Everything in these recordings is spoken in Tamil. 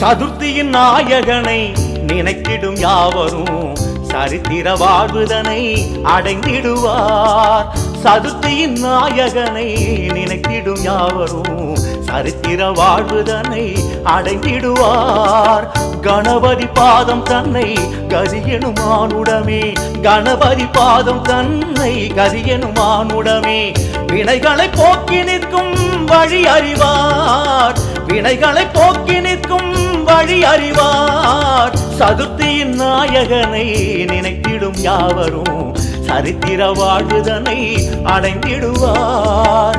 சதுர்த்தியின் நாயகனை நினைத்திடும் யாவரும் சரித்திர வாழ்வுதனை அடைந்திடுவார். சதுர்த்தியின் நாயகனை நினைத்திடும் யாவரும் சரித்திர வாழ்வுதனை அடைந்திடுவார். கணபதி பாதம் தன்னை கதியனுமானுடமே கணபதி பாதம் தன்னை கதியனுமானுடமே வினைகளை போக்கி நிற்கும் வழி அறிவார். வினைகளை போக்கி நிற்கும் வழி அறிவார். சதுர்த்தியின் நாயகனை நினைத்திடும் யாவரும் சரித்திர வாழ்வுதனை அடைந்திடுவார்.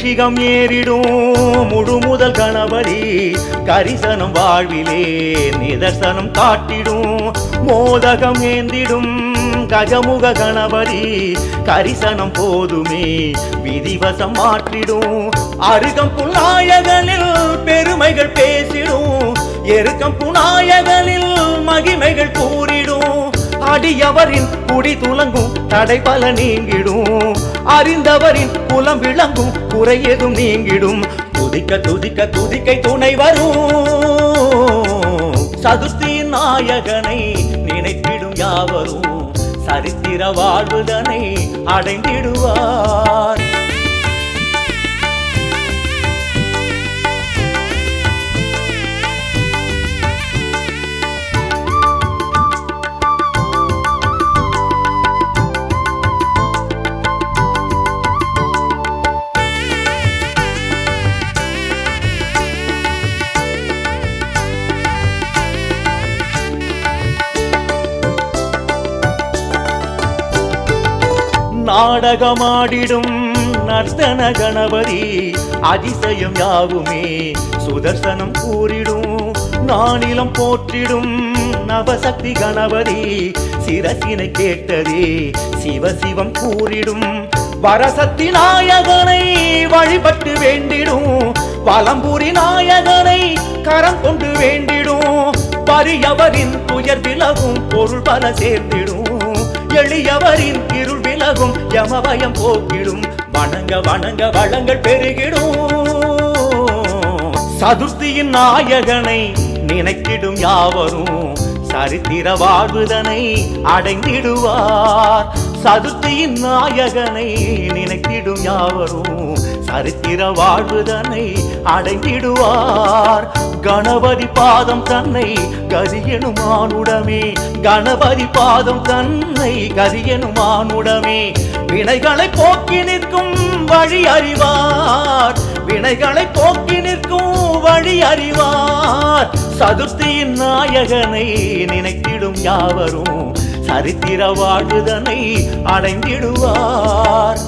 மூஷிகம் ஏறிடும். முழு முதல் கணபதி கரிசனம் வாழ்விலே நிதர்சனம் காட்டிடும். மோதகம் ஏந்திடும். கஜமுக கணபதி கரிசனம் போதுமே விதிவசம் மாற்றிடும். அருகம் புநாயகனில் பெருமைகள் பேசிடும். எருக்கம் புநாயகனில் மகிமைகள் கூறிடும். அடியவரின் குடி துலங்கும் தடை பல நீங்கிடும். அறிந்தவரின் குலம் விளங்கும் குறை எதும் நீங்கிடும். துதிக்க துதிக்க துதிக்கை துணை வரும். சதுர்த்தியின் நாயகனை நினைத்திடும் யாவரும் சரித்திர வாழ்வுதனை அடைந்திடுவார். நாடகமாடிடும் நர்த்தன கணபதி. அதிசயம் யாவுமே சுதர்சனம் கூறிடும் நானிலம் போற்றிடும் நவசக்தி கணபதி. சிரசினை கேட்டதே சிவசிவம் கூறிடும். வரசக்தி நாயகனை வழிபட்டு வேண்டிடும். வலம்புரி நாயகனை கரம் கொண்டு வேண்டிடும். பரியவரின் துயர் விலகும் பொருள் பல சேர்ந்திடும். எளியவரின் இருள் விலகும் யமபயம் போக்கிடும். வணங்க வணங்க வளங்கள் பெருகிடும். சதுர்த்தியின் நாயகனை நினைத்திடும் யாவரும். சரித்திர வாழ்வுதனை அடைந்திடுவார். சதுர்த்தியின் நாயகனை நினைத்திடும் யாவரும். சரித்திர வாழ்வுதனை அடைந்திடுவார். கணபதி பாதம் தன்னை கதியெனும் ஆணுடமே கணபதி பாதம் தன்னை கதியெனும் ஆணுடமே வினைகளை போக்கி நிற்கும் வழி அறிவார். வினைகளை போக்கி நிற்கும் வழி அறிவார். சதுர்த்தியின் நாயகனை நினைத்திடும் யாவரும் சரித்திர வாழ்வுதனை அடைந்திடுவார்.